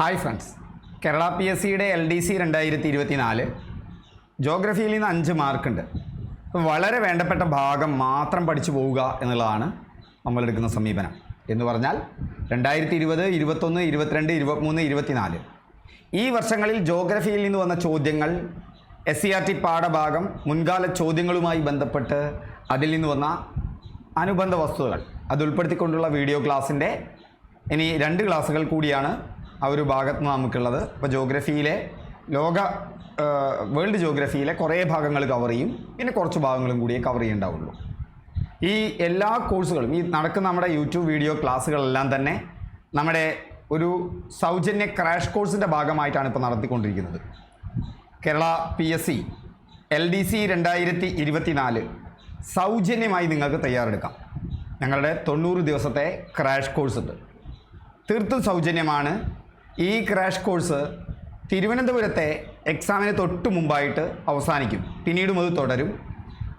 Hi friends. Kerala P S സിയുടെ L D C രണ്ടായിരത്തി ഇരുപത്തി നാല് ജോഗ്രഫിയിൽ നിന്ന് അഞ്ച് മാർക്കുണ്ട്. വളരെ വേണ്ടപ്പെട്ട ഭാഗം മാത്രം പഠിച്ചു പോവുക എന്നുള്ളതാണ് നമ്മളെടുക്കുന്ന സമീപനം. എന്ന് പറഞ്ഞാൽ രണ്ടായിരത്തി ഇരുപത് ഇരുപത്തൊന്ന് ഇരുപത്തിരണ്ട് ഇരുപത്തിമൂന്ന് ഇരുപത്തിനാല്. ഈ വർഷങ്ങളിൽ ജോഗ്രഫിയിൽ നിന്ന് വന്ന ചോദ്യങ്ങൾ എസ് സി ആർ ടി പാഠഭാഗം മുൻകാല ചോദ്യങ്ങളുമായി ബന്ധപ്പെട്ട് അതിൽ നിന്ന് വന്ന അനുബന്ധ വസ്തുതകൾ. അത് ഉൾപ്പെടുത്തിക്കൊണ്ടുള്ള വീഡിയോ ക്ലാസ്സിന്റെ ഇനി രണ്ട് ക്ലാസ്സുകൾ കൂടിയാണ് ആ ഒരു ഭാഗത്ത് നിന്ന് നമുക്കുള്ളത്. അപ്പോൾ ജോഗ്രഫിയിലെ ലോക വേൾഡ് ജോഗ്രഫിയിലെ കുറേ ഭാഗങ്ങൾ കവർ ചെയ്യും. പിന്നെ കുറച്ച് ഭാഗങ്ങളും കൂടിയേ കവർ ചെയ്യേണ്ടാവുള്ളൂ. ഈ എല്ലാ കോഴ്സുകളും ഈ നടക്കുന്ന നമ്മുടെ യൂട്യൂബ് വീഡിയോ ക്ലാസ്സുകളെല്ലാം തന്നെ നമ്മുടെ ഒരു സൗജന്യ ക്രാഷ് കോഴ്സിന്റെ ഭാഗമായിട്ടാണ് ഇപ്പോൾ നടത്തിക്കൊണ്ടിരിക്കുന്നത്. Kerala P S C L D C രണ്ടായിരത്തി ഇരുപത്തി നാല് സൗജന്യമായി നിങ്ങൾക്ക് തയ്യാറെടുക്കാം. ഞങ്ങളുടെ തൊണ്ണൂറ് ദിവസത്തെ ക്രാഷ് കോഴ്സ് ഉണ്ട്. തീർത്തും സൗജന്യമാണ്. ഈ ക്രാഷ് കോഴ്സ് തിരുവനന്തപുരത്തെ എക്സാമിന് തൊട്ട് മുമ്പായിട്ട് അവസാനിക്കും. പിന്നീടും അത് തുടരും.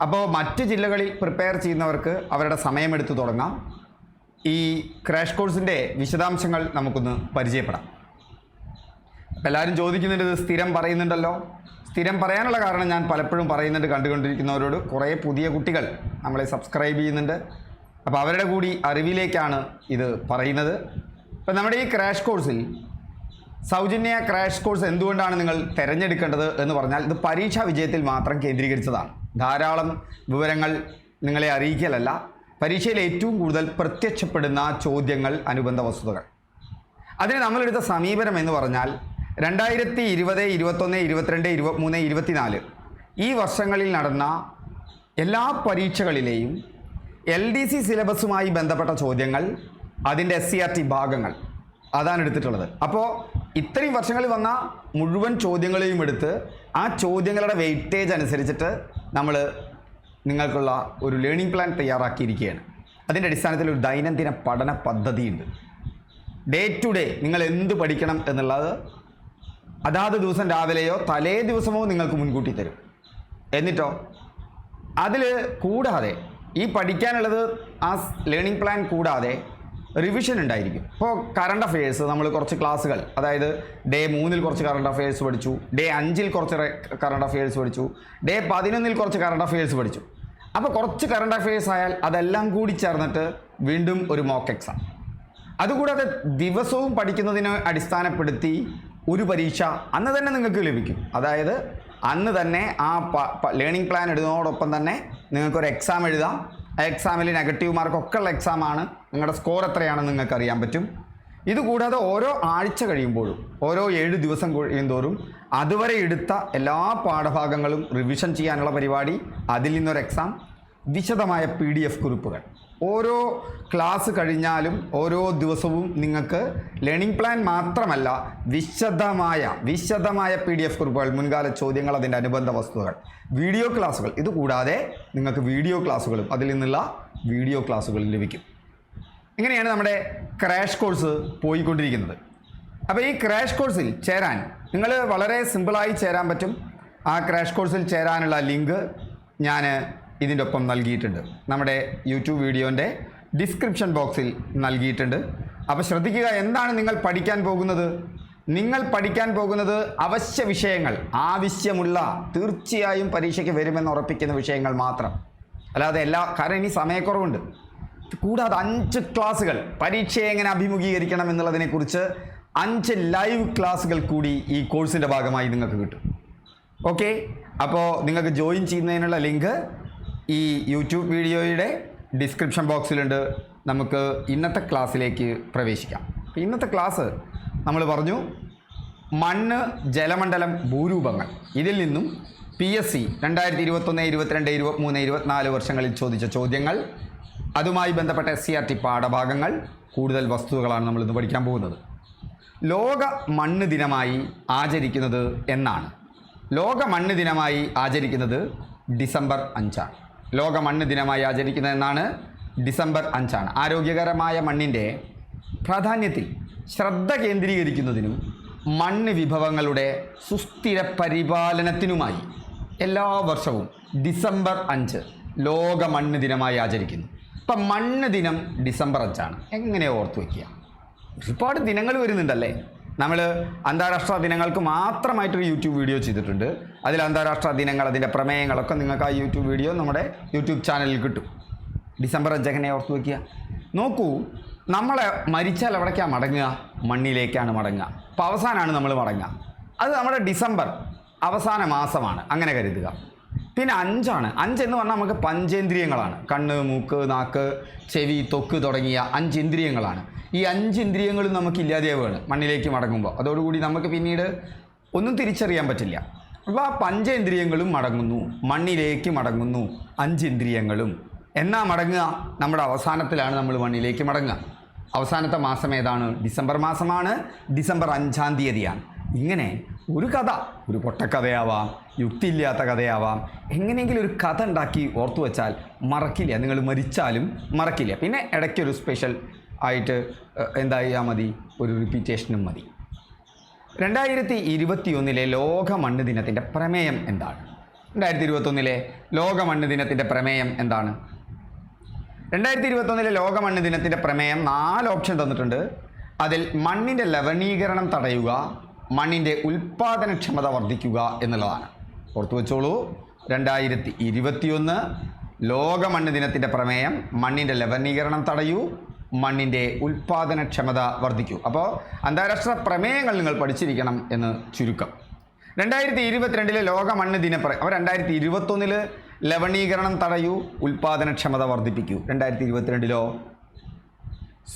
അപ്പോൾ മറ്റ് ജില്ലകളിൽ പ്രിപ്പയർ ചെയ്യുന്നവർക്ക് അവരുടെ സമയമെടുത്ത് തുടങ്ങാം. ഈ ക്രാഷ് കോഴ്സിന്റെ വിശദാംശങ്ങൾ നമുക്കൊന്ന് പരിചയപ്പെടാം. എല്ലാവരും ചോദിക്കുന്നുണ്ട് ഇത് സ്ഥിരം പറയുന്നുണ്ടല്ലോ? സ്ഥിരം പറയാനുള്ള കാരണം ഞാൻ പലപ്പോഴും പറയുന്നുണ്ട് കണ്ടുകൊണ്ടിരിക്കുന്നവരോട്. കുറേ പുതിയ കുട്ടികൾ നമ്മളെ സബ്സ്ക്രൈബ് ചെയ്യുന്നുണ്ട്. അപ്പോൾ അവരുടെ കൂടി അറിവിലേക്കാണ് ഇത് പറയുന്നത്. അപ്പോൾ നമ്മുടെ ഈ ക്രാഷ് കോഴ്സിൽ സൗജന്യ ക്രാഷ് കോഴ്സ് എന്തുകൊണ്ടാണ് നിങ്ങൾ തിരഞ്ഞെടുക്കേണ്ടത് എന്ന് പറഞ്ഞാൽ ഇത് പരീക്ഷാ വിജയത്തിൽ മാത്രം കേന്ദ്രീകരിച്ചതാണ്. ധാരാളം വിവരങ്ങൾ നിങ്ങളെ അറിയിക്കലല്ല പരീക്ഷയിൽ ഏറ്റവും കൂടുതൽ പ്രത്യക്ഷപ്പെടുന്ന ചോദ്യങ്ങൾ അനുബന്ധ വസ്തുതകൾ. അതിന് നമ്മളെടുത്ത സമീപനം എന്ന് പറഞ്ഞാൽ രണ്ടായിരത്തി ഇരുപത് ഇരുപത്തൊന്ന് ഇരുപത്തിരണ്ട് ഇരുപത്തിമൂന്ന് ഇരുപത്തിനാല് ഈ വർഷങ്ങളിൽ നടന്ന എല്ലാ പരീക്ഷകളിലെയും എൽ ഡി സി സിലബസുമായി ബന്ധപ്പെട്ട ചോദ്യങ്ങൾ അതിന്റെ എസ് സി ആർ ടി ഭാഗങ്ങൾ അതാണ് എടുത്തിട്ടുള്ളത്. അപ്പോൾ ഇത്രയും വർഷങ്ങളിൽ വന്ന മുഴുവൻ ചോദ്യങ്ങളെയും എടുത്ത് ആ ചോദ്യങ്ങളുടെ വെയിറ്റേജ് അനുസരിച്ചിട്ട് നമ്മൾ നിങ്ങൾക്കുള്ള ഒരു ലേണിംഗ് പ്ലാൻ തയ്യാറാക്കിയിരിക്കുകയാണ്. അതിന്റെ അടിസ്ഥാനത്തിൽ ഒരു ദൈനംദിന പഠന പദ്ധതിയുണ്ട്. ഡേ ടു ഡേ നിങ്ങൾ എന്ത് പഠിക്കണം എന്നുള്ളത് അതാത് ദിവസം രാവിലെയോ തലേ ദിവസമോ നിങ്ങൾക്ക് മുൻകൂട്ടി തരും. എന്നിട്ടോ? അതിൽ കൂടാതെ ഈ പഠിക്കാനുള്ളത് ആ ലേണിംഗ് പ്ലാൻ കൂടാതെ റിവിഷൻ ഉണ്ടായിരിക്കും. ഇപ്പോൾ കറണ്ട് അഫയേഴ്സ് നമ്മൾ കുറച്ച് ക്ലാസ്സുകൾ അതായത് ഡേ മൂന്നിൽ കുറച്ച് കറണ്ട് അഫയേഴ്സ് പഠിച്ചു ഡേ അഞ്ചിൽ കുറച്ച് കറണ്ട് അഫയേഴ്സ് പഠിച്ചു ഡേ പതിനൊന്നിൽ കുറച്ച് കറണ്ട് അഫയേഴ്സ് പഠിച്ചു. അപ്പോൾ കുറച്ച് കറണ്ട് അഫയേഴ്സ് ആയാൽ അതെല്ലാം കൂടി ചേർന്നിട്ട് വീണ്ടും ഒരു മോക്ക് എക്സാം അതുകൂടാതെ ദിവസവും പഠിക്കുന്നതിനെ അടിസ്ഥാനപ്പെടുത്തി ഒരു പരീക്ഷ അന്ന് തന്നെ നിങ്ങൾക്ക് ലഭിക്കും. അതായത് അന്ന് തന്നെ ആ ലേണിംഗ് പ്ലാൻ ഇടുന്നതോടൊപ്പം തന്നെ നിങ്ങൾക്കൊരു എക്സാം എഴുതാം. ആ എക്സാമിൽ നെഗറ്റീവ് മാർക്കൊക്കെ ഉള്ള എക്സാമാണ് നിങ്ങളുടെ സ്കോർ എത്രയാണെന്ന് നിങ്ങൾക്ക് അറിയാൻ പറ്റും. ഇതുകൂടാതെ ഓരോ ആഴ്ച കഴിയുമ്പോഴും ഓരോ ഏഴ് ദിവസം കഴിയുന്തോറും അതുവരെ എടുത്ത എല്ലാ പാഠഭാഗങ്ങളും റിവിഷൻ ചെയ്യാനുള്ള പരിപാടി അതിൽ നിന്നൊരു എക്സാം വിശദമായ പി ഡി എഫ് കുറിപ്പുകൾ. ഓരോ ക്ലാസ് കഴിഞ്ഞാലും ഓരോ ദിവസവും നിങ്ങൾക്ക് ലേണിംഗ് പ്ലാൻ മാത്രമല്ല വിശദമായ വിശദമായ പി ഡി എഫ് കുറിപ്പുകൾ മുൻകാല ചോദ്യങ്ങൾ അതിന്റെ അനുബന്ധ വസ്തുതകൾ വീഡിയോ ക്ലാസ്സുകൾ ഇതുകൂടാതെ നിങ്ങൾക്ക് വീഡിയോ ക്ലാസ്സുകളും അതിൽ നിന്നുള്ള വീഡിയോ ക്ലാസ്സുകളും ലഭിക്കും. ഇങ്ങനെയാണ് നമ്മുടെ ക്രാഷ് കോഴ്സ് പോയിക്കൊണ്ടിരിക്കുന്നത്? അപ്പോൾ ഈ ക്രാഷ് കോഴ്സിൽ ചേരാൻ നിങ്ങൾ വളരെ സിമ്പിളായി ചേരാൻ പറ്റും. ആ ക്രാഷ് കോഴ്സിൽ ചേരാനുള്ള ലിങ്ക് ഞാൻ ഇതിന്റെ ഒപ്പം നൽകിയിട്ടുണ്ട്. നമ്മുടെ യൂട്യൂബ് വീഡിയോന്റെ ഡിസ്ക്രിപ്ഷൻ ബോക്സിൽ നൽകിയിട്ടുണ്ട്. അപ്പോൾ ശ്രദ്ധിക്കുക എന്താണ് നിങ്ങൾ പഠിക്കാൻ പോകുന്നത്? നിങ്ങൾ പഠിക്കാൻ പോകുന്നത് അവശ്യ വിഷയങ്ങൾ ആവശ്യമുള്ള തീർച്ചയായും പരീക്ഷയ്ക്ക് വരുമെന്ന് ഉറപ്പിക്കുന്ന വിഷയങ്ങൾ മാത്രം. അല്ലാതെ എല്ലാ കാരണം ഇനി സമയക്കുറവുണ്ട്. കൂടാതെ അഞ്ച് ക്ലാസ്സുകൾ പരീക്ഷയെ എങ്ങനെ അഭിമുഖീകരിക്കണം എന്നുള്ളതിനെക്കുറിച്ച് അഞ്ച് ലൈവ് ക്ലാസ്സുകൾ കൂടി ഈ കോഴ്സിന്റെ ഭാഗമായി നിങ്ങൾക്ക് കിട്ടും. ഓക്കെ? അപ്പോൾ നിങ്ങൾക്ക് ജോയിൻ ചെയ്യുന്നതിനുള്ള ലിങ്ക് ഈ യൂട്യൂബ് വീഡിയോയുടെ ഡിസ്ക്രിപ്ഷൻ ബോക്സിലുണ്ട്. നമുക്ക് ഇന്നത്തെ ക്ലാസ്സിലേക്ക് പ്രവേശിക്കാം. ഇന്നത്തെ ക്ലാസ് നമ്മൾ പറഞ്ഞു മണ്ണ് ജലമണ്ഡലം ഭൂരൂപങ്ങൾ. ഇതിൽ നിന്നും പി എസ് സി രണ്ടായിരത്തി ഇരുപത്തൊന്ന് ഇരുപത്തിരണ്ട് ഇരുപത്തിമൂന്ന് ഇരുപത്തിനാല് വർഷങ്ങളിൽ ചോദിച്ച ചോദ്യങ്ങൾ അതുമായി ബന്ധപ്പെട്ട എസ് സി ആർ ടി പാഠഭാഗങ്ങൾ കൂടുതൽ വസ്തുതകളാണ് നമ്മൾ ഇന്ന് പഠിക്കാൻ പോകുന്നത്. ലോക മണ്ണ് ദിനമായി ആചരിക്കുന്നത് എന്നാണ്. ലോക മണ്ണ് ദിനമായി ആചരിക്കുന്നത് ഡിസംബർ അഞ്ചാണ്. ലോക മണ്ണ് ദിനമായി ആചരിക്കുന്നത് എന്നാണ് ഡിസംബർ അഞ്ചാണ്. ആരോഗ്യകരമായ മണ്ണിന്റെ പ്രാധാന്യത്തിൽ ശ്രദ്ധ കേന്ദ്രീകരിക്കുന്നതിനും മണ്ണ് വിഭവങ്ങളുടെ സുസ്ഥിര പരിപാലനത്തിനുമായി എല്ലാ വർഷവും ഡിസംബർ അഞ്ച് ലോക മണ്ണ് ദിനമായി ആചരിക്കുന്നു. ഇപ്പം മണ്ണ് ദിനം ഡിസംബർ അഞ്ചാണ്. എങ്ങനെ ഓർത്ത് വയ്ക്കുക ഒരുപാട് ദിനങ്ങൾ വരുന്നുണ്ടല്ലേ? നമ്മൾ അന്താരാഷ്ട്ര ദിനങ്ങൾക്ക് മാത്രമായിട്ടൊരു യൂട്യൂബ് വീഡിയോ ചെയ്തിട്ടുണ്ട്. അതിൽ അന്താരാഷ്ട്ര ദിനങ്ങൾ അതിന്റെ പ്രമേയങ്ങളൊക്കെ നിങ്ങൾക്ക് ആ യൂട്യൂബ് വീഡിയോ നമ്മുടെ യൂട്യൂബ് ചാനലിൽ കിട്ടും. ഡിസംബർ അഞ്ചങ്ങനെ ഓർത്ത് വയ്ക്കുക നോക്കൂ നമ്മളെ മരിച്ചാൽ എവിടേക്കാണ് മടങ്ങുക? മണ്ണിലേക്കാണ് മടങ്ങുക. അപ്പോൾ അവസാനമാണ് നമ്മൾ മടങ്ങുക. അത് നമ്മുടെ ഡിസംബർ അവസാന മാസമാണ്. അങ്ങനെ കരുതുക. പിന്നെ അഞ്ചാണ്. അഞ്ചെന്ന് പറഞ്ഞാൽ നമുക്ക് പഞ്ചേന്ദ്രിയങ്ങളാണ്. കണ്ണ് മൂക്ക് നാക്ക് ചെവി തൊക്ക് തുടങ്ങിയ അഞ്ച് ഇന്ദ്രിയങ്ങളാണ്. ഈ അഞ്ച് ഇന്ദ്രിയങ്ങളും നമുക്ക് ഇല്ലാതെയാവുകയാണ് മണ്ണിലേക്ക് മടങ്ങുമ്പോൾ. അതോടുകൂടി നമുക്ക് പിന്നീട് ഒന്നും തിരിച്ചറിയാൻ പറ്റില്ല. അപ്പോൾ ആ പഞ്ചേന്ദ്രിയങ്ങളും മടങ്ങുന്നു. മണ്ണിലേക്ക് മടങ്ങുന്നു അഞ്ച് ഇന്ദ്രിയങ്ങളും. എന്നാ മടങ്ങുക? നമ്മുടെ അവസാനത്തിലാണ് നമ്മൾ മണ്ണിലേക്ക് മടങ്ങുക. അവസാനത്തെ മാസം ഏതാണ്? ഡിസംബർ മാസമാണ്. ഡിസംബർ അഞ്ചാം തീയതിയാണ്. ഇങ്ങനെ ഒരു കഥ ഒരു പൊട്ടക്കഥയാവാം യുക്തിയില്ലാത്ത കഥയാവാം. എങ്ങനെയെങ്കിലും ഒരു കഥ ഉണ്ടാക്കി ഓർത്തു വെച്ചാൽ മറക്കില്ല. നിങ്ങൾ മരിച്ചാലും മറക്കില്ല. പിന്നെ ഇടയ്ക്കൊരു സ്പെഷ്യൽ ആയിട്ട് എന്താ ചെയ്യാൽ മതി ഒരു റിപ്പീറ്റേഷനും മതി. രണ്ടായിരത്തി ഇരുപത്തിയൊന്നിലെ ലോക മണ്ണ് ദിനത്തിന്റെ പ്രമേയം എന്താണ്? രണ്ടായിരത്തി ഇരുപത്തൊന്നിലെ ലോക മണ്ണ് ദിനത്തിന്റെ പ്രമേയം എന്താണ്? രണ്ടായിരത്തി ഇരുപത്തൊന്നിലെ ലോക മണ്ണ് ദിനത്തിന്റെ പ്രമേയം നാല് ഓപ്ഷൻ തന്നിട്ടുണ്ട്. അതിൽ മണ്ണിന്റെ ലവണീകരണം തടയുക മണ്ണിന്റെ ഉൽപ്പാദനക്ഷമത വർദ്ധിക്കുക എന്നുള്ളതാണ്. ഓർത്തു വെച്ചോളൂ രണ്ടായിരത്തി ഇരുപത്തിയൊന്ന് ലോക മണ്ണ് ദിനത്തിന്റെ പ്രമേയം മണ്ണിന്റെ ലവണീകരണം തടയൂ മണ്ണിന്റെ ഉൽപ്പാദനക്ഷമത വർദ്ധിക്കൂ. അപ്പോൾ അന്താരാഷ്ട്ര പ്രമേയങ്ങൾ നിങ്ങൾ പഠിച്ചിരിക്കണം എന്ന് ചുരുക്കം. രണ്ടായിരത്തി ഇരുപത്തിരണ്ടിലെ ലോക മണ്ണ് ദിനപ്ര അപ്പോൾ രണ്ടായിരത്തി ഇരുപത്തൊന്നിൽ ലവണീകരണം തടയൂ ഉൽപ്പാദനക്ഷമത വർദ്ധിപ്പിക്കൂ. രണ്ടായിരത്തി ഇരുപത്തിരണ്ടിലോ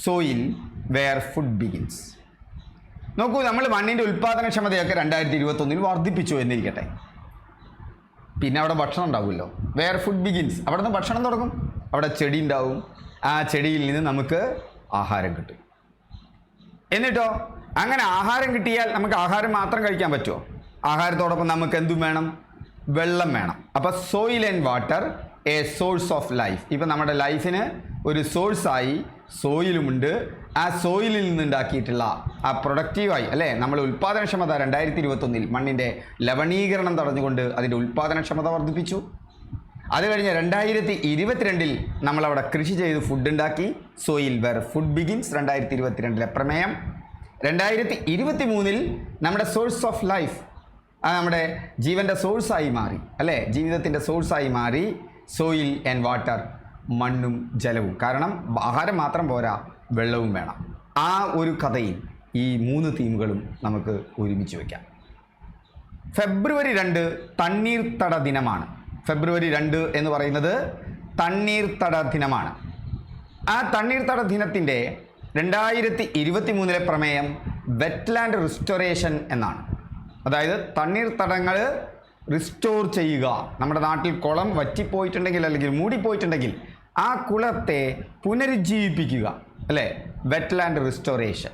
സോയിൽ വെയർ ഫുഡ് ബിഗിൻസ് നോക്കൂ നമ്മൾ മണ്ണിന്റെ ഉൽപ്പാദനക്ഷമതയൊക്കെ രണ്ടായിരത്തി ഇരുപത്തൊന്നിൽ വർദ്ധിപ്പിച്ചു എന്നിരിക്കട്ടെ. പിന്നെ അവിടെ ഭക്ഷണം ഉണ്ടാവുമല്ലോ. വേർ ഫുഡ് ബിഗിൻസ് അവിടെ നിന്ന് ഭക്ഷണം തുടങ്ങും. അവിടെ ചെടി ഉണ്ടാവും. ആ ചെടിയിൽ നിന്ന് നമുക്ക് ആഹാരം കിട്ടും. എന്നിട്ടോ? അങ്ങനെ ആഹാരം കിട്ടിയാൽ നമുക്ക് ആഹാരം മാത്രം കഴിക്കാൻ പറ്റുമോ? ആഹാരത്തോടൊപ്പം നമുക്ക് എന്തും വേണം? വെള്ളം വേണം. അപ്പോൾ soil and water a source of life ഇപ്പം നമ്മുടെ ലൈഫിന് ഒരു സോഴ്സായി സോയിലുമുണ്ട് ആ സോയിലിൽ നിന്നുണ്ടാക്കിയിട്ടുള്ള ആ പ്രൊഡക്റ്റീവായി അല്ലേ? നമ്മൾ ഉൽപ്പാദനക്ഷമത രണ്ടായിരത്തി ഇരുപത്തൊന്നിൽ മണ്ണിന്റെ ലവണീകരണം തടഞ്ഞുകൊണ്ട് അതിന്റെ ഉൽപ്പാദനക്ഷമത വർദ്ധിപ്പിച്ചു. അത് കഴിഞ്ഞ് രണ്ടായിരത്തി ഇരുപത്തിരണ്ടിൽ നമ്മളവിടെ കൃഷി ചെയ്ത് ഫുഡ് ഉണ്ടാക്കി സോയിൽ വെർ ഫുഡ് ബിഗിൻസ് രണ്ടായിരത്തി ഇരുപത്തിരണ്ടിലെ പ്രമേയം. രണ്ടായിരത്തി ഇരുപത്തി മൂന്നിൽ നമ്മുടെ സോഴ്സ് ഓഫ് ലൈഫ് നമ്മുടെ ജീവന്റെ സോഴ്സായി മാറി അല്ലേ? ജീവിതത്തിന്റെ സോഴ്സായി മാറി സോയിൽ ആൻഡ് വാട്ടർ മണ്ണും ജലവും. കാരണം ആഹാരം മാത്രം പോരാ വെള്ളവും വേണം. ആ ഒരു കഥയിൽ ഈ മൂന്ന് തീമുകളും നമുക്ക് ഒരുമിച്ച് വയ്ക്കാം ഫെബ്രുവരി രണ്ട് തണ്ണീർത്തട ദിനമാണ്. ഫെബ്രുവരി രണ്ട് എന്ന് പറയുന്നത് തണ്ണീർത്തട ദിനമാണ്. ആ തണ്ണീർത്തട ദിനത്തിന്റെ രണ്ടായിരത്തി ഇരുപത്തി മൂന്നിലെ പ്രമേയം വെറ്റ്ലാൻഡ് റിസ്റ്റോറേഷൻ എന്നാണ്. അതായത് തണ്ണീർത്തടങ്ങൾ റിസ്റ്റോർ ചെയ്യുക. നമ്മുടെ നാട്ടിൽ കുളം വറ്റിപ്പോയിട്ടുണ്ടെങ്കിൽ അല്ലെങ്കിൽ മൂടിപ്പോയിട്ടുണ്ടെങ്കിൽ ആ കുളത്തെ പുനരുജ്ജീവിപ്പിക്കുക അല്ലേ? വെറ്റ്ലാൻഡ് റിസ്റ്റോറേഷൻ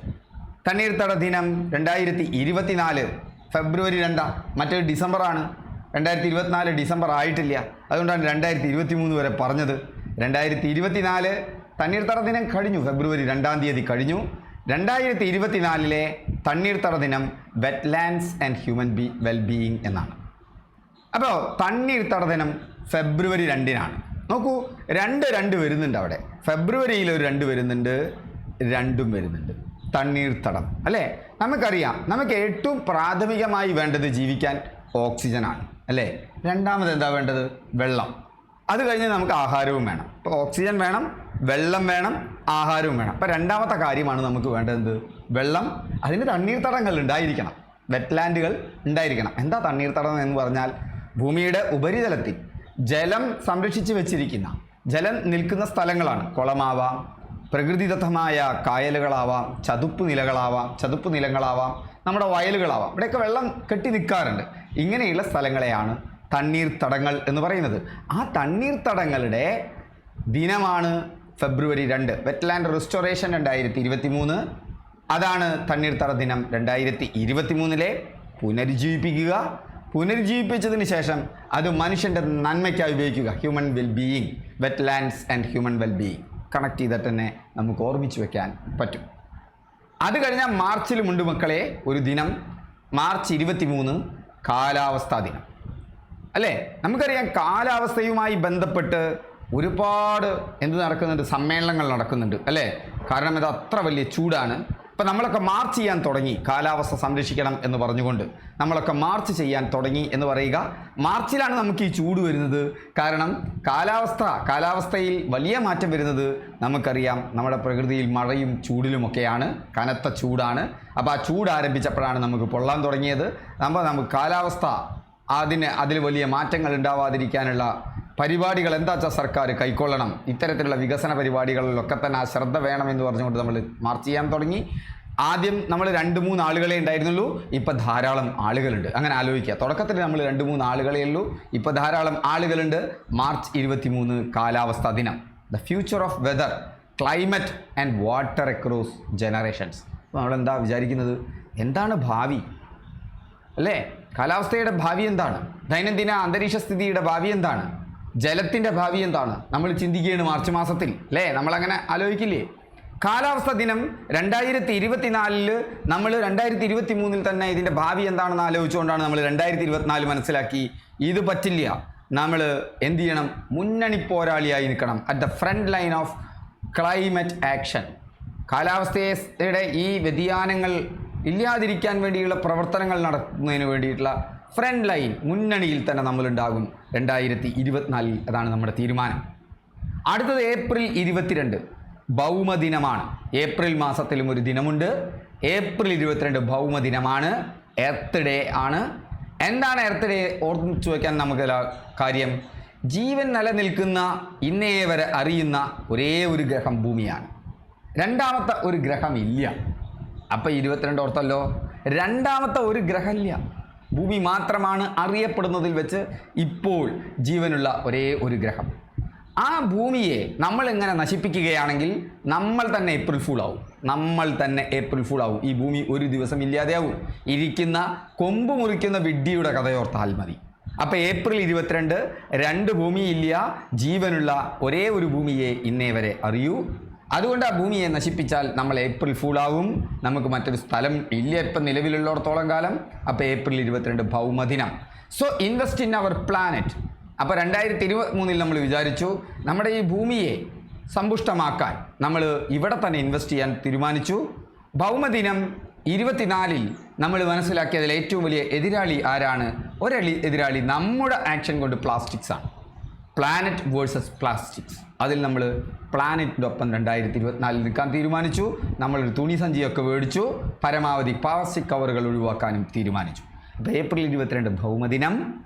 തണ്ണീർത്തട ദിനം രണ്ടായിരത്തി ഇരുപത്തിനാല് ഫെബ്രുവരി രണ്ടാം മറ്റൊരു ഡിസംബറാണ്. രണ്ടായിരത്തി ഇരുപത്തിനാല് ഡിസംബർ ആയിട്ടില്ല. അതുകൊണ്ടാണ് രണ്ടായിരത്തി ഇരുപത്തി മൂന്ന് വരെ പറഞ്ഞത്. രണ്ടായിരത്തി ഇരുപത്തിനാല് തണ്ണീർത്തട ദിനം കഴിഞ്ഞു. ഫെബ്രുവരി രണ്ടാം തീയതി കഴിഞ്ഞു. രണ്ടായിരത്തി ഇരുപത്തിനാലിലെ തണ്ണീർത്തട ദിനം wetlands and human be wellbeing എന്നാണ്. അപ്പോൾ തണ്ണീർത്തട ദിനം ഫെബ്രുവരി രണ്ടിനാണ്. നോക്കൂ രണ്ട് രണ്ട് വരുന്നുണ്ട് അവിടെ. ഫെബ്രുവരിയിൽ ഒരു രണ്ട് വരുന്നുണ്ട് രണ്ടും വരുന്നുണ്ട്. തണ്ണീർത്തടം അല്ലേ? നമുക്കറിയാം നമുക്ക് ഏറ്റവും പ്രാഥമികമായി വേണ്ടത് ജീവിക്കാൻ ഓക്സിജനാണ് അല്ലേ? രണ്ടാമത് എന്താ വേണ്ടത്? വെള്ളം. അത് കഴിഞ്ഞ് നമുക്ക് ആഹാരവും വേണം. ഇപ്പോൾ ഓക്സിജൻ വേണം വെള്ളം വേണം ആഹാരവും വേണം. അപ്പോൾ രണ്ടാമത്തെ കാര്യമാണ് നമുക്ക് വേണ്ടത് വെള്ളം. അതിന് തണ്ണീർത്തടങ്ങൾ ഉണ്ടായിരിക്കണം. വെറ്റ്ലാൻഡുകൾ ഉണ്ടായിരിക്കണം. എന്താ തണ്ണീർത്തടം എന്ന് പറഞ്ഞാൽ? ഭൂമിയുടെ ഉപരിതലത്തിൽ ജലം സംരക്ഷിച്ചു വെച്ചിരിക്കുന്ന ജലം നിൽക്കുന്ന സ്ഥലങ്ങളാണ്. കുളമാവാം പ്രകൃതിദത്തമായ കായലുകളാവാം ചതുപ്പ് നിലകളാവാം ചതുപ്പ് നിലങ്ങളാവാം നമ്മുടെ വയലുകളാവാം. ഇവിടെയൊക്കെ വെള്ളം കെട്ടി നിൽക്കാറുണ്ട്. ഇങ്ങനെയുള്ള സ്ഥലങ്ങളെയാണ് തണ്ണീർത്തടങ്ങൾ എന്ന് പറയുന്നത്. ആ തണ്ണീർത്തടങ്ങളുടെ ദിനമാണ് ഫെബ്രുവരി രണ്ട്. വെറ്റ്ലാൻഡ് റിസ്റ്റോറേഷൻ രണ്ടായിരത്തി ഇരുപത്തി മൂന്ന് അതാണ് തണ്ണീർത്തട ദിനം രണ്ടായിരത്തി ഇരുപത്തി മൂന്നിലെ പുനരുജ്ജീവിപ്പിക്കുക. പുനരുജ്ജീവിപ്പിച്ചതിന് ശേഷം അത് മനുഷ്യന്റെ നന്മയ്ക്കായി ഉപയോഗിക്കുക. Human wellbeing wetlands and human wellbeing connect ചെയ്തിട്ട് തന്നെ നമുക്ക് ഓർമ്മിച്ച് വെക്കാൻ പറ്റും. അത് കഴിഞ്ഞാൽ മാർച്ചിലുമുണ്ട് മക്കളെ ഒരു ദിനം. മാർച്ച് ഇരുപത്തി മൂന്ന് കാലാവസ്ഥാ ദിനം. അല്ലേ? നമുക്കറിയാം കാലാവസ്ഥയുമായി ബന്ധപ്പെട്ട് ഒരുപാട് എന്ത് നടക്കുന്നുണ്ട്? സമ്മേളനങ്ങൾ നടക്കുന്നുണ്ട്. അല്ലേ? കാരണം ഇത് അത്ര വലിയ ചൂടാണ്. അപ്പം നമ്മളൊക്കെ മാർച്ച് ചെയ്യാൻ തുടങ്ങി. കാലാവസ്ഥ സംരക്ഷിക്കണം എന്ന് പറഞ്ഞുകൊണ്ട് നമ്മളൊക്കെ മാർച്ച് ചെയ്യാൻ തുടങ്ങി എന്ന് പറയുക. മാർച്ചിലാണ് നമുക്ക് ഈ ചൂട് വരുന്നത്. കാരണം കാലാവസ്ഥ കാലാവസ്ഥയിൽ വലിയ മാറ്റം വരുന്നത് നമുക്കറിയാം. നമ്മുടെ പ്രകൃതിയിൽ മഴയും ചൂടിലുമൊക്കെയാണ് കനത്ത ചൂടാണ്. അപ്പോൾ ആ ചൂട് ആരംഭിച്ചപ്പോഴാണ് നമുക്ക് പൊള്ളാൻ തുടങ്ങിയത്. നമ്മൾ നമുക്ക് കാലാവസ്ഥ അതിന് അതിൽ വലിയ മാറ്റങ്ങൾ ഉണ്ടാവാതിരിക്കാനുള്ള പരിപാടികൾ എന്താ വെച്ചാൽ സർക്കാർ കൈക്കൊള്ളണം. ഇത്തരത്തിലുള്ള വികസന പരിപാടികളിലൊക്കെ തന്നെ ആ ശ്രദ്ധ വേണമെന്ന് പറഞ്ഞുകൊണ്ട് നമ്മൾ മാർച്ച് ചെയ്യാൻ തുടങ്ങി. ആദ്യം നമ്മൾ രണ്ട് മൂന്ന് ആളുകളെ ഉണ്ടായിരുന്നുള്ളൂ ഇപ്പം ധാരാളം ആളുകളുണ്ട്. അങ്ങനെ ആലോചിക്കുക. തുടക്കത്തിൽ നമ്മൾ രണ്ട് മൂന്ന് ആളുകളേ ഉള്ളൂ ഇപ്പം ധാരാളം ആളുകളുണ്ട്. മാർച്ച് ഇരുപത്തി മൂന്ന് കാലാവസ്ഥാ ദിനം. The future of weather climate and water across generations നമ്മളെന്താ വിചാരിക്കുന്നത്? എന്താണ് ഭാവി? അല്ലേ? കാലാവസ്ഥയുടെ ഭാവി എന്താണ്? ദൈനംദിന അന്തരീക്ഷ സ്ഥിതിയുടെ ഭാവി എന്താണ്? ജലത്തിന്റെ ഭാവി എന്താണ്? നമ്മൾ ചിന്തിക്കുകയാണ് മാർച്ച് മാസത്തിൽ അല്ലേ? നമ്മളങ്ങനെ ആലോചിക്കില്ലേ? കാലാവസ്ഥ ദിനം രണ്ടായിരത്തി ഇരുപത്തിനാലിൽ നമ്മൾ രണ്ടായിരത്തി ഇരുപത്തി മൂന്നിൽ തന്നെ ഇതിന്റെ ഭാവി എന്താണെന്ന് ആലോചിച്ചുകൊണ്ടാണ് നമ്മൾ രണ്ടായിരത്തി ഇരുപത്തിനാല് മനസ്സിലാക്കി ഇത് പറ്റില്ല. നമ്മൾ എന്ത് ചെയ്യണം? മുന്നണി പോരാളിയായി നിൽക്കണം. At the front line of climate action കാലാവസ്ഥയുടെ ഈ വ്യതിയാനങ്ങൾ ഇല്ലാതിരിക്കാൻ വേണ്ടിയുള്ള പ്രവർത്തനങ്ങൾ നടത്തുന്നതിന് വേണ്ടിയിട്ടുള്ള ഫ്രണ്ട് ലൈൻ മുന്നണിയിൽ തന്നെ നമ്മളുണ്ടാകും രണ്ടായിരത്തി ഇരുപത്തിനാലിൽ അതാണ് നമ്മുടെ തീരുമാനം. അടുത്തത് ഏപ്രിൽ ഇരുപത്തിരണ്ട്. ഭൗമദിനമാണ് ഏപ്രിൽ മാസത്തിലും ഒരു ദിനമുണ്ട്. ഏപ്രിൽ ഇരുപത്തിരണ്ട് ഭൗമദിനമാണ് എർത്ത് ഡേ ആണ്. എന്താണ് എർത്ത് ഡേ? ഓർമ്മിച്ചു വയ്ക്കാൻ നമുക്ക് കാര്യം. ജീവൻ നിലനിൽക്കുന്ന ഇന്നേ വരെ അറിയുന്ന ഒരേ ഒരു ഗ്രഹം ഭൂമിയാണ്. രണ്ടാമത്തെ ഒരു ഗ്രഹമില്ല ഇല്ല. അപ്പം ഇരുപത്തിരണ്ട് ഓർത്തല്ലോ. രണ്ടാമത്തെ ഒരു ഗ്രഹമില്ല ഭൂമി മാത്രമാണ് അറിയപ്പെടുന്നതിൽ വെച്ച് ഇപ്പോൾ ജീവനുള്ള ഒരേ ഒരു ഗ്രഹം. ആ ഭൂമിയെ നമ്മൾ എങ്ങനെ നശിപ്പിക്കുകയാണെങ്കിൽ നമ്മൾ തന്നെ ഏപ്രിൽ ഫൂൾ ആവും. നമ്മൾ തന്നെ ഏപ്രിൽ ഫൂൾ ആവും. ഈ ഭൂമി ഒരു ദിവസം ഇല്ലാതെയാവും. ഇരിക്കുന്ന കൊമ്പ് മുറിക്കുന്ന വിഡ്ഢിയുടെ കഥയോർത്താൽ മതി. അപ്പോൾ ഏപ്രിൽ ഇരുപത്തിരണ്ട് രണ്ട് ഭൂമിയില്ല ജീവനുള്ള ഒരേ ഒരു ഭൂമിയെ ഇന്നേ വരെ അറിയൂ. അതുകൊണ്ട് ആ ഭൂമിയെ നശിപ്പിച്ചാൽ നമ്മൾ ഏപ്രിൽ ഫൂളാവും. നമുക്ക് മറ്റൊരു സ്ഥലം ഇല്ല ഇപ്പം നിലവിലുള്ളിടത്തോളം കാലം. അപ്പോൾ ഏപ്രിൽ ഇരുപത്തിരണ്ട് ഭൗമദിനം. So invest in our planet അപ്പോൾ രണ്ടായിരത്തി ഇരുപത്തി മൂന്നിൽ നമ്മൾ വിചാരിച്ചു നമ്മുടെ ഈ ഭൂമിയെ സമ്പുഷ്ടമാക്കാൻ നമ്മൾ ഇവിടെ തന്നെ ഇൻവെസ്റ്റ് ചെയ്യാൻ തീരുമാനിച്ചു. ഭൗമദിനം ഇരുപത്തിനാലിൽ നമ്മൾ മനസ്സിലാക്കിയതിൽ ഏറ്റവും വലിയ എതിരാളി ആരാണ്? ഒരളി എതിരാളി നമ്മുടെ ആക്ഷൻ കൊണ്ട് പ്ലാസ്റ്റിക്സ് ആണ്. പ്ലാനറ്റ് വേഴ്സസ് പ്ലാസ്റ്റിക്സ് അതിൽ നമ്മൾ പ്ലാനറ്റിന്റെ ഒപ്പം രണ്ടായിരത്തി ഇരുപത്തിനാലിൽ നിൽക്കാൻ തീരുമാനിച്ചു. നമ്മളൊരു തുണി സഞ്ചിയൊക്കെ മേടിച്ചു. പരമാവധി പ്ലാസ്റ്റിക് കവറുകൾ ഒഴിവാക്കാനും തീരുമാനിച്ചു. അപ്പോൾ ഏപ്രിൽ ഇരുപത്തിരണ്ട് ഭൗമദിനം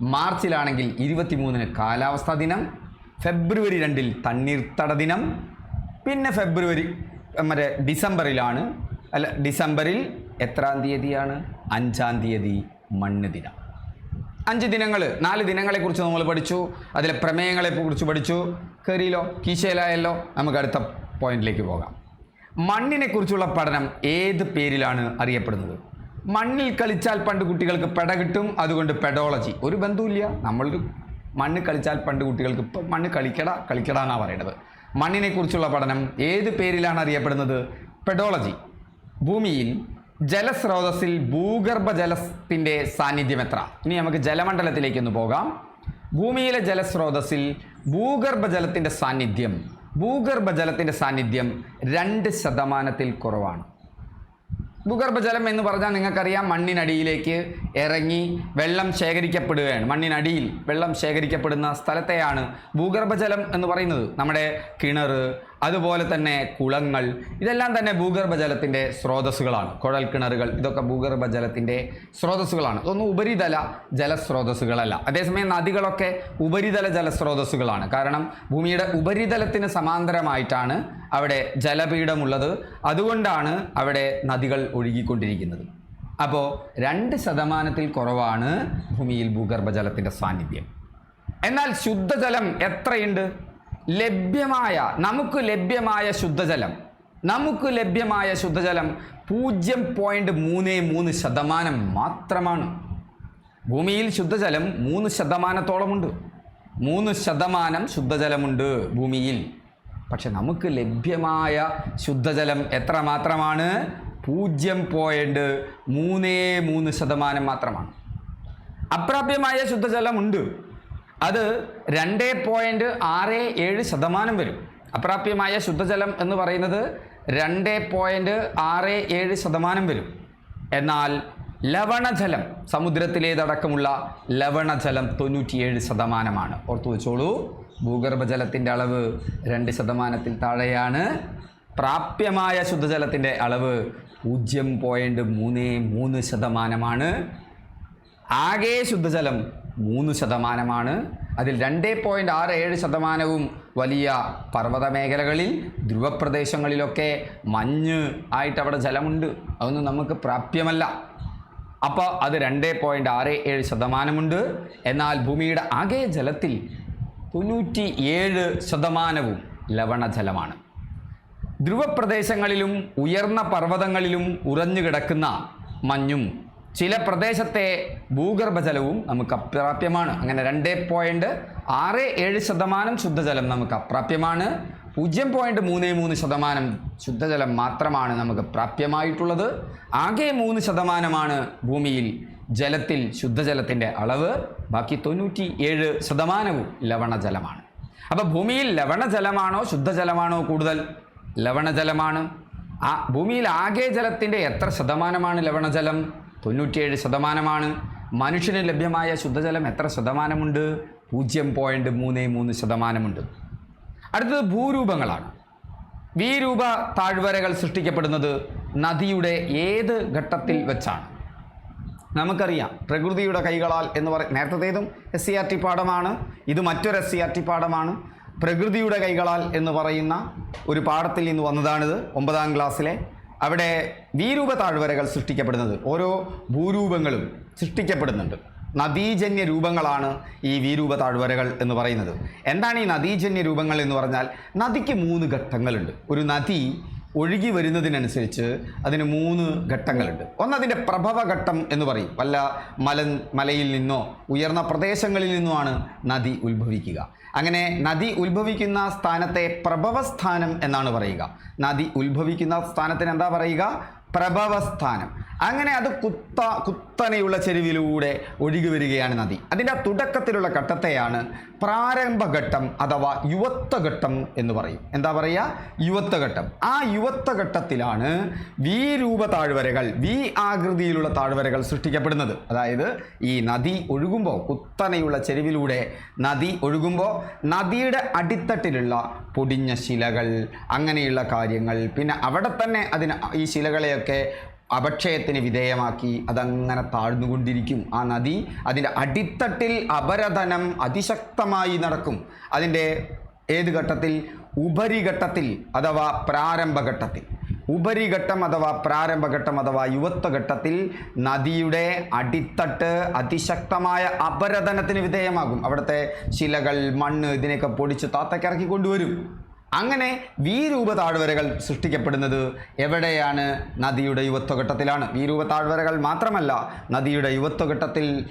മാർച്ചിലാണെങ്കിൽ ഇരുപത്തിമൂന്നിന് കാലാവസ്ഥാ ദിനം. ഫെബ്രുവരി രണ്ടിൽ തണ്ണീർത്തട ദിനം. പിന്നെ ഫെബ്രുവരി മറ്റേ ഡിസംബറിലാണ്. അല്ല ഡിസംബറിൽ എത്രാം തീയതിയാണ്? അഞ്ചാം തീയതി മണ്ണ് ദിനം. അഞ്ച് ദിനങ്ങൾ നാല് ദിനങ്ങളെക്കുറിച്ച് നമ്മൾ പഠിച്ചു. അതിലെ പ്രമേയങ്ങളെ കുറിച്ച് പഠിച്ചു. കയറിയില്ലോ കീശയിലായല്ലോ? നമുക്ക് അടുത്ത പോയിന്റിലേക്ക് പോകാം. മണ്ണിനെക്കുറിച്ചുള്ള പഠനം ഏത് പേരിലാണ് അറിയപ്പെടുന്നത്? മണ്ണിൽ കളിച്ചാൽ പണ്ട് കുട്ടികൾക്ക് പെട കിട്ടും അതുകൊണ്ട് പെഡോളജി ഒരു ബന്ധവുമില്ല നമ്മൾ മണ്ണ് കളിച്ചാൽ പണ്ട് കുട്ടികൾക്ക് ഇപ്പം മണ്ണ് കളിക്കട കളിക്കട എന്നാണ് പറയുന്നത് മണ്ണിനെക്കുറിച്ചുള്ള പഠനം ഏത് പേരിലാണ് അറിയപ്പെടുന്നത്? പെഡോളജി ഭൂമിയിൽ ജലസ്രോതസ്സിൽ ഭൂഗർഭ ജലത്തിന്റെ സാന്നിധ്യം എത്ര? ഇനി നമുക്ക് ജലമണ്ഡലത്തിലേക്കൊന്ന് പോകാം. ഭൂമിയിലെ ജലസ്രോതസ്സിൽ ഭൂഗർഭ ജലത്തിന്റെ സാന്നിധ്യം ഭൂഗർഭ ജലത്തിന്റെ സാന്നിധ്യം രണ്ട് ശതമാനത്തിൽ കുറവാണ്. ഭൂഗർഭജലം എന്ന് പറഞ്ഞാൽ നിങ്ങൾക്കറിയാം മണ്ണിനടിയിലേക്ക് ഇറങ്ങി വെള്ളം ശേഖരിക്കപ്പെടുകയാണ്. മണ്ണിനടിയിൽ വെള്ളം ശേഖരിക്കപ്പെടുന്ന സ്ഥലത്തെയാണ് ഭൂഗർഭജലം എന്ന് പറയുന്നത്. നമ്മുടെ കിണർ അതുപോലെ തന്നെ കുളങ്ങൾ ഇതെല്ലാം തന്നെ ഭൂഗർഭജലത്തിന്റെ സ്രോതസ്സുകളാണ്. കുഴൽ കിണറുകൾ ഇതൊക്കെ ഭൂഗർഭജലത്തിന്റെ സ്രോതസ്സുകളാണ്. ഇതൊന്നും ഉപരിതല ജലസ്രോതസ്സുകളല്ല. അതേസമയം നദികളൊക്കെ ഉപരിതല ജലസ്രോതസ്സുകളാണ്. കാരണം ഭൂമിയുടെ ഉപരിതലത്തിന് സമാന്തരമായിട്ടാണ് അവിടെ ജലപീഠമുള്ളത്. അതുകൊണ്ടാണ് അവിടെ നദികൾ ഒഴുകിക്കൊണ്ടിരിക്കുന്നത്. അപ്പോൾ രണ്ട് ശതമാനത്തിൽ കുറവാണ് ഭൂമിയിൽ ഭൂഗർഭജലത്തിന്റെ സാന്നിധ്യം. എന്നാൽ ശുദ്ധജലം എത്രയുണ്ട്? ലഭ്യമായ നമുക്ക് ലഭ്യമായ ശുദ്ധജലം. നമുക്ക് ലഭ്യമായ ശുദ്ധജലം പൂജ്യം പോയിന്റ് മൂന്ന് മൂന്ന് ശതമാനം മാത്രമാണ്. ഭൂമിയിൽ ശുദ്ധജലം മൂന്ന് ശതമാനത്തോളമുണ്ട്. മൂന്ന് ശതമാനം ശുദ്ധജലമുണ്ട് ഭൂമിയിൽ. പക്ഷെ നമുക്ക് ലഭ്യമായ ശുദ്ധജലം എത്ര മാത്രമാണ്? പൂജ്യം പോയിന്റ് മൂന്ന് മൂന്ന് ശതമാനം മാത്രമാണ്. അപ്രാപ്യമായ ശുദ്ധജലമുണ്ട്. അത് രണ്ട് പോയിന്റ് ആറ് ഏഴ് ശതമാനം വരും. അപ്രാപ്യമായ ശുദ്ധജലം എന്ന് പറയുന്നത് രണ്ട് പോയിന്റ് ആറ് ഏഴ് ശതമാനം വരും. എന്നാൽ ലവണജലം സമുദ്രത്തിലേതടക്കമുള്ള ലവണജലം തൊണ്ണൂറ്റിയേഴ് ശതമാനമാണ്. ഓർത്തു വെച്ചോളൂ ഭൂഗർഭജലത്തിന്റെ അളവ് രണ്ട് ശതമാനത്തിൽ താഴെയാണ്. പ്രാപ്യമായ ശുദ്ധജലത്തിന്റെ അളവ് പൂജ്യം പോയിന്റ് മൂന്ന് മൂന്ന് ശതമാനമാണ്. ആകെ ശുദ്ധജലം മൂന്ന് ശതമാനമാണ്. അതിൽ രണ്ട് പോയിന്റ് ആറ് ഏഴ് ശതമാനവും വലിയ പർവത മേഖലകളിൽ ധ്രുവപ്രദേശങ്ങളിലൊക്കെ മഞ്ഞ് ആയിട്ട് അവിടെ ജലമുണ്ട്. അതൊന്നും നമുക്ക് പ്രാപ്യമല്ല. അപ്പോൾ അത് രണ്ട് പോയിന്റ് ആറ് ഏഴ് ശതമാനമുണ്ട്. എന്നാൽ ഭൂമിയുടെ ആകെ ജലത്തിൽ തൊണ്ണൂറ്റി ഏഴ് ശതമാനവും ലവണജലമാണ്. ധ്രുവപ്രദേശങ്ങളിലും ഉയർന്ന പർവതങ്ങളിലും ഉറഞ്ഞു കിടക്കുന്ന മഞ്ഞും ചില പ്രദേശത്തെ ഭൂഗർഭജലവും നമുക്ക് അപ്രാപ്യമാണ്. അങ്ങനെ രണ്ട് പോയിന്റ് ആറ് ഏഴ് ശതമാനം ശുദ്ധജലം നമുക്ക് അപ്രാപ്യമാണ്. പൂജ്യം പോയിന്റ് മൂന്ന് മൂന്ന് ശതമാനം ശുദ്ധജലം മാത്രമാണ് നമുക്ക് പ്രാപ്യമായിട്ടുള്ളത്. ആകെ മൂന്ന് ശതമാനമാണ് ഭൂമിയിൽ ജലത്തിൽ ശുദ്ധജലത്തിന്റെ അളവ്. ബാക്കി തൊണ്ണൂറ്റി ഏഴ് ശതമാനവും ലവണജലമാണ്. അപ്പോൾ ഭൂമിയിൽ ലവണജലമാണോ ശുദ്ധജലമാണോ കൂടുതൽ? ലവണജലമാണ്. ആ ഭൂമിയിൽ ആകെ ജലത്തിന്റെ എത്ര ശതമാനമാണ് ലവണജലം? തൊണ്ണൂറ്റിയേഴ് ശതമാനമാണ്. മനുഷ്യന് ലഭ്യമായ ശുദ്ധജലം എത്ര ശതമാനമുണ്ട്? പൂജ്യം പോയിന്റ് മൂന്ന് മൂന്ന് ശതമാനമുണ്ട്. അടുത്തത് ഭൂരൂപങ്ങളാണ്. വീരൂപ താഴ്വരകൾ സൃഷ്ടിക്കപ്പെടുന്നത് നദിയുടെ ഏത് ഘട്ടത്തിൽ വെച്ചാണ്? നമുക്കറിയാം പ്രകൃതിയുടെ കൈകളാൽ എന്ന് പറ നേരത്തേതും എസ് സി ആർ ടി പാഠമാണ്. ഇത് മറ്റൊരു എസ് സി ആർ ടി പാഠമാണ്. പ്രകൃതിയുടെ കൈകളാൽ എന്ന് പറയുന്ന ഒരു പാഠത്തിൽ നിന്ന് വന്നതാണിത്. ഒമ്പതാം ക്ലാസ്സിലെ അവിടെ വീരൂപ താഴ്വരകൾ സൃഷ്ടിക്കപ്പെടുന്നത്. ഓരോ ഭൂരൂപങ്ങളും സൃഷ്ടിക്കപ്പെടുന്നുണ്ട്. നദീജന്യ രൂപങ്ങളാണ് ഈ വീരൂപ താഴ്വരകൾ എന്ന് പറയുന്നത്. എന്താണ് ഈ നദീജന്യ രൂപങ്ങൾ എന്ന് പറഞ്ഞാൽ? നദിക്ക് മൂന്ന് ഘട്ടങ്ങളുണ്ട്. ഒരു നദി ഒഴുകി വരുന്നതിനനുസരിച്ച് അതിന് മൂന്ന് ഘട്ടങ്ങളുണ്ട്. ഒന്ന് അതിന്റെ പ്രഭവഘട്ടം എന്ന് പറയും. വല്ല മല മലയിൽ നിന്നോ ഉയർന്ന പ്രദേശങ്ങളിൽ നിന്നോ ആണ് നദി ഉത്ഭവിക്കുക. അങ്ങനെ നദി ഉത്ഭവിക്കുന്ന സ്ഥാനത്തെ പ്രഭവസ്ഥാനം എന്നാണ് പറയുക. നദി ഉത്ഭവിക്കുന്ന സ്ഥാനത്തിന് എന്താ പറയുക? പ്രഭവസ്ഥാനം. അങ്ങനെ അത് കുത്ത കുത്തനെയുള്ള ചെരുവിലൂടെ ഒഴുകി വരികയാണ് നദി. അതിന്റെ തുടക്കത്തിലുള്ള ഘട്ടത്തെയാണ് പ്രാരംഭഘട്ടം അഥവാ യുവത്വഘട്ടം എന്ന് പറയും. എന്താ പറയുക? യുവത്വഘട്ടം. ആ യുവത്വഘട്ടത്തിലാണ് വി രൂപ താഴ്വരകൾ വി ആകൃതിയിലുള്ള താഴ്വരകൾ സൃഷ്ടിക്കപ്പെടുന്നത്. അതായത് ഈ നദി ഒഴുകുമ്പോൾ കുത്തനെയുള്ള ചെരുവിലൂടെ നദി ഒഴുകുമ്പോൾ നദിയുടെ അടിത്തട്ടിലുള്ള പൊടിഞ്ഞ ശിലകൾ അങ്ങനെയുള്ള കാര്യങ്ങൾ. പിന്നെ അവിടെ തന്നെ അതിന് ഈ ശിലകളെയൊക്കെ അപക്ഷയത്തിന് വിധേയമാക്കി അതങ്ങനെ താഴ്ന്നുകൊണ്ടിരിക്കും. ആ നദി അതിന്റെ അടിത്തട്ടിൽ അപരധനം അതിശക്തമായി നടക്കും. അതിന്റെ ഏത് ഘട്ടത്തിൽ? ഉപരിഘട്ടത്തിൽ അഥവാ പ്രാരംഭഘട്ടത്തിൽ. ഉപരിഘട്ടം അഥവാ പ്രാരംഭഘട്ടം അഥവാ യുവത്വഘട്ടത്തിൽ നദിയുടെ അടിത്തട്ട് അതിശക്തമായ അപരധനത്തിന് വിധേയമാകും. അവിടുത്തെ ശിലകൾ മണ്ണ് ഇതിനെയൊക്കെ പൊടിച്ച് താത്തക്കിറക്കി കൊണ്ടുവരും. അങ്ങനെ വീരൂപ താഴ്വരകൾ സൃഷ്ടിക്കപ്പെടുന്നത് എവിടെയാണ്? നദിയുടെ യുവത്വഘട്ടത്തിലാണ്. വീരൂപ താഴ്വരകൾ മാത്രമല്ല നദിയുടെ യുവത്വഘട്ടത്തിൽ